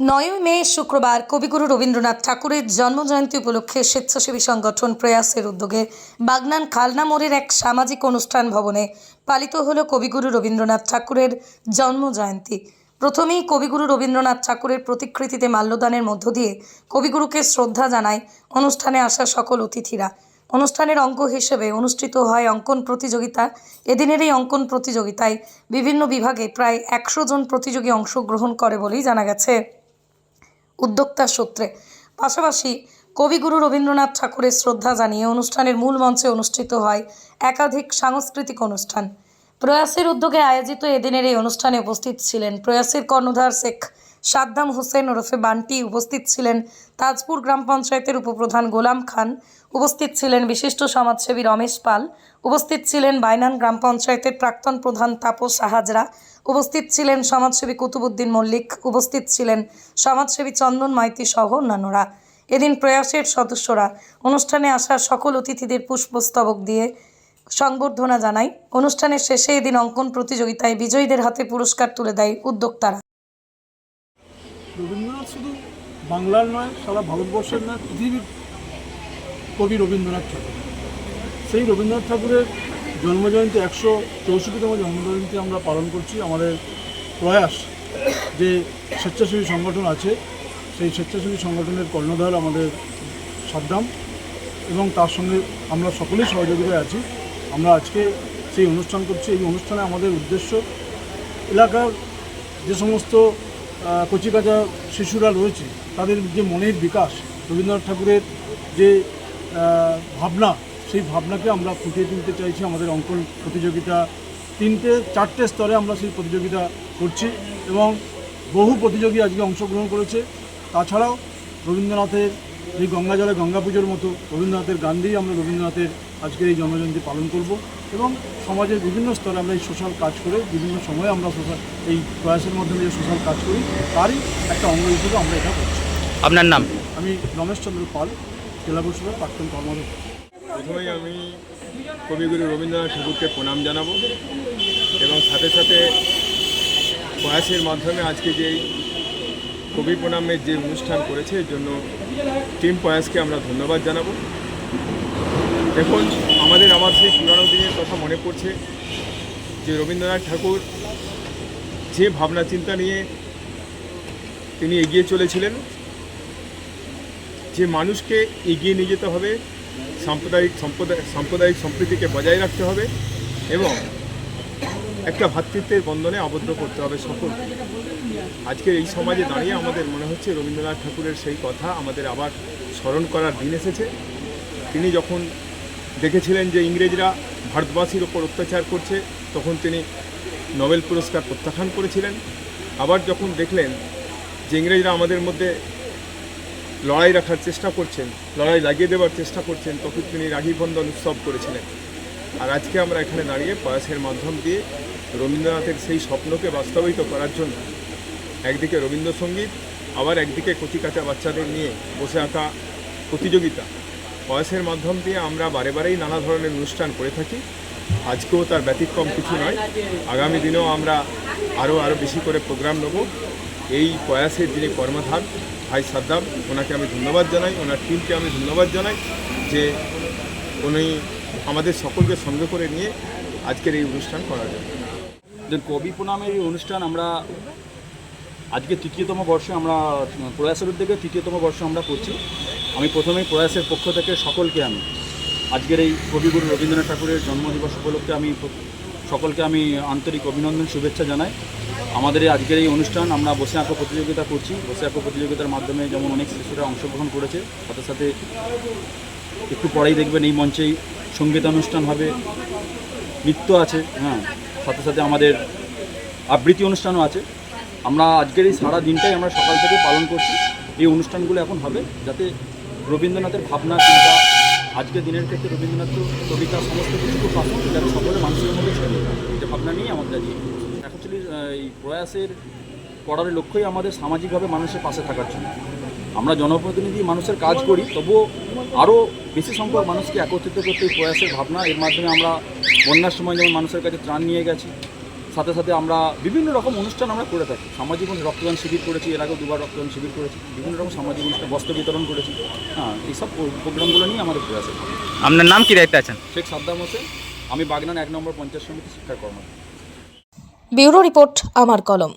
নয়ই মে, শুক্রবার কবিগুরু রবীন্দ্রনাথ ঠাকুরের জন্মজয়ন্তী উপলক্ষে স্বেচ্ছাসেবী সংগঠন প্রয়াসের উদ্যোগে বাগনান খালনা মোড়ের এক সামাজিক অনুষ্ঠান ভবনে পালিত হলো কবিগুরু রবীন্দ্রনাথ ঠাকুরের জন্মজয়ন্তী। প্রথমেই কবিগুরু রবীন্দ্রনাথ ঠাকুরের প্রতিকৃতিতে মাল্যদানের মধ্য দিয়ে কবিগুরুকে শ্রদ্ধা জানায় অনুষ্ঠানে আসা সকল অতিথিরা। অনুষ্ঠানের অঙ্গ হিসেবে অনুষ্ঠিত হয় অঙ্কন প্রতিযোগিতা। এদিনের এই অঙ্কন প্রতিযোগিতায় বিভিন্ন বিভাগে প্রায় একশো জন প্রতিযোগী অংশগ্রহণ করে বলেই জানা গেছে। উদ্যোক্তা সূত্রে। পাশাপাশি কবিগুরু রবীন্দ্রনাথ ঠাকুরের শ্রদ্ধা জানিয়ে অনুষ্ঠানের মূল মঞ্চে অনুষ্ঠিত হয় একাধিক সাংস্কৃতিক অনুষ্ঠান। প্রয়াসের উদ্যোগে আয়োজিত এদিনের এই অনুষ্ঠানে উপস্থিত ছিলেন প্রয়াসের কর্ণধার শেখ সাদ্দাম হোসেন ওরফে বান্টি উপস্থিত ছিলেন। তাজপুর গ্রাম পঞ্চায়েতের উপপ্রধান গোলাম খান উপস্থিত ছিলেন বিশিষ্ট সমাজসেবী রমেশ পাল, উপস্থিত ছিলেন বাইনান গ্রাম পঞ্চায়েতের প্রাক্তন প্রধান তাপস হাজরা উপস্থিত ছিলেন সমাজসেবী কুতুবুদ্দিন মল্লিক, উপস্থিত ছিলেন সমাজসেবী চন্দন মাইতি সহ অন্যান্যরা। এদিন প্রয়াসের সদস্যরা অনুষ্ঠানে আসা সকল অতিথিদের পুষ্পস্তবক দিয়ে সংবর্ধনা জানায়। অনুষ্ঠানের শেষে এদিন অঙ্কন প্রতিযোগিতায় বিজয়ীদের হাতে পুরস্কার তুলে দেয় উদ্যোক্তারা। শুধু বাংলার নয়, সারা ভারতবর্ষের নয়, পৃথিবীর কবি রবীন্দ্রনাথ ঠাকুর। সেই রবীন্দ্রনাথ ঠাকুরের জন্মজয়ন্তী, একশো চৌষট্টিতম জন্মজয়ন্তী আমরা পালন করছি। আমাদের প্রয়াস যে স্বেচ্ছাসেবী সংগঠন আছে, সেই স্বেচ্ছাসেবী সংগঠনের কর্ণধার আমাদের সাদ্দাম এবং তার সঙ্গে আমরা সকলেই সহযোগিতায় আছি। আমরা আজকে সেই অনুষ্ঠান করছি। এই অনুষ্ঠানে আমাদের উদ্দেশ্য এলাকার যে সমস্ত কচিকাঁচা শিশুরা রয়েছে, তাদের যে মনের বিকাশ, রবীন্দ্রনাথ ঠাকুরের যে ভাবনা, সেই ভাবনাকে আমরা ফুটিয়ে তুলতে চাইছি আমাদের অঙ্কন প্রতিযোগিতা তিনটে, চারটে স্তরে আমরা সেই প্রতিযোগিতা করছি এবং বহু প্রতিযোগী আজকে অংশগ্রহণ করেছে। তাছাড়াও রবীন্দ্রনাথের এই গঙ্গা জলে গঙ্গা পুজোর মতো রবীন্দ্রনাথের গান দিয়েই আমরা রবীন্দ্রনাথের আজকের এই জন্মজয়ন্তী পালন করব এবং সমাজের বিভিন্ন স্তরে আমরা এই সোশ্যাল কাজ করে বিভিন্ন সময়ে আমরা সোশ্যাল এই প্রয়াসের মাধ্যমে যে সোশ্যাল কাজ করি তারই একটা অঙ্গ হিসেবে আমরা এটা করছি। আপনার নাম? আমি রমেশচন্দ্র পাল জেলা পরিষদের প্রাক্তন কর্মদক্ষ প্রথমেই আমি কবিগুরু রবীন্দ্রনাথ ঠাকুরকে প্রণাম জানাব এবং সাথে সাথে প্রয়াসের মাধ্যমে আজকে যেই কবি প্রণামের যে অনুষ্ঠান করেছে এর জন্য টিম প্রয়াসকে আমরা ধন্যবাদ জানাব। দেখুন আমাদের আবার সেই পুরানো দিনের কথা মনে পড়ছে যে রবীন্দ্রনাথ ঠাকুর যে ভাবনা, চিন্তা নিয়ে তিনি এগিয়ে চলেছিলেন, যে মানুষকে এগিয়ে নিয়ে যেতে হবে, সাম্প্রদায়িক সম্প্রদায়, সাম্প্রদায়িক সম্প্রীতিকে বজায় রাখতে হবে এবং একটা ভাতৃত্বের বন্ধনে আবদ্ধ করতে হবে সকলকে আজকের এই সমাজে দাঁড়িয়ে আমাদের মনে হচ্ছে রবীন্দ্রনাথ ঠাকুরের সেই কথা আমাদের আবার স্মরণ করার দিন এসেছে। তিনি যখন দেখেছিলেন যে ইংরেজরা ভারতবাসীর ওপর অত্যাচার করছে, তখন তিনি নোবেল পুরস্কার প্রত্যাখ্যান করেছিলেন। আবার যখন দেখলেন যে ইংরেজরা আমাদের মধ্যে লড়াই রাখার চেষ্টা করছেন, লড়াই লাগিয়ে দেওয়ার চেষ্টা করছেন, তখন তিনি রাখি বন্ধন উৎসব করেছিলেন। আর আজকে আমরা এখানে দাঁড়িয়ে প্রয়াসের মাধ্যম দিয়ে রবীন্দ্রনাথের সেই স্বপ্নকে বাস্তবায়িত করার জন্য একদিকে রবীন্দ্রসঙ্গীত, আবার একদিকে কচিকাচা বাচ্চাদের নিয়ে বসে আঁকা প্রতিযোগিতা। প্রয়াসের মাধ্যম দিয়ে আমরা বারে বারেই নানা ধরনের অনুষ্ঠান করে থাকি। আজকেও তার ব্যতিক্রম কিছু নয়। আগামী দিনেও আমরা আরও আরও বেশি করে প্রোগ্রাম নেব। এই প্রয়াসের যিনি কর্মধার ভাই সাদ্দাম, ওনাকে আমি ধন্যবাদ জানাই। ওনার টিমকে আমি ধন্যবাদ জানাই যে উনি আমাদের সকলকে সঙ্গে করে নিয়ে আজকের এই অনুষ্ঠান করা যায় কবি প্রণামের এই অনুষ্ঠান আমরা আজকে তৃতীয়তম বর্ষে আমরা, প্রয়াসের উদ্যোগে তৃতীয়তম বর্ষ আমরা করছি আমি প্রথমেই প্রয়াসের পক্ষ থেকে সকলকে আমি, আজকের এই কবিগুরু রবীন্দ্রনাথ ঠাকুরের জন্মদিবস উপলক্ষে আমি সকলকে আমি আন্তরিক অভিনন্দন, শুভেচ্ছা জানাই। আমাদের এই আজকের এই অনুষ্ঠান আমরা বসে আঁকো প্রতিযোগিতা করছি। বসে আঁকো প্রতিযোগিতার মাধ্যমে যেমন অনেক শিশুরা অংশগ্রহণ করেছে, সাথে সাথে একটু পরেই দেখবেন এই মঞ্চেই সঙ্গীতানুষ্ঠান হবে, নৃত্য আছে হ্যাঁ। সাথে সাথে আমাদের আবৃত্তি অনুষ্ঠানও আছে। আমরা আজকের এই সারা দিনটাই আমরা সকাল থেকে পালন করছি এই অনুষ্ঠানগুলো এখন হবে যাতে রবীন্দ্রনাথের ভাবনা, চিন্তা, আজকের দিনের ক্ষেত্রে রবীন্দ্রনাথ কবিতা, সমস্ত কিছু খুব পছন্দ যাতে সকলের মানুষের মধ্যে যায়। যে ভাবনা নিয়ে আমাদের আজকে অ্যাকচুয়ালি এই প্রয়াসের করার লক্ষ্যই আমাদের সামাজিকভাবে মানুষের পাশে থাকার জন্য আমরা জনপ্রতিনিধি মানুষের কাজ করি, তবুও আরও বেশি সংখ্যক মানুষকে একত্রিত করতে এই প্রয়াসের ভাবনা, এর মাধ্যমে আমরা বন্যার সময় যেমন মানুষের কাছে ত্রাণ নিয়ে গেছি সাথে সাথে আমরা বিভিন্ন রকম অনুষ্ঠান আমরা করে থাকি। সামাজিক রক্তদান শিবির করেছি এর আগেও দুবার রক্তদান শিবির করেছি। বিভিন্ন রকম সামাজিক অনুষ্ঠান বস্ত্র বিতরণ করেছি। হ্যাঁ এইসব প্রো- প্রোগ্রামগুলো নিয়ে আমাদের ঘুরে আসে আপনার নাম কি দায়িত্বে আছেন? শেখ সাদ্দাম হোসেন। আমি বাগনান এক নম্বর পঞ্চায়েত সমিতি শিক্ষা কর্মকর্তা ব্যুরো রিপোর্ট আমার কলম।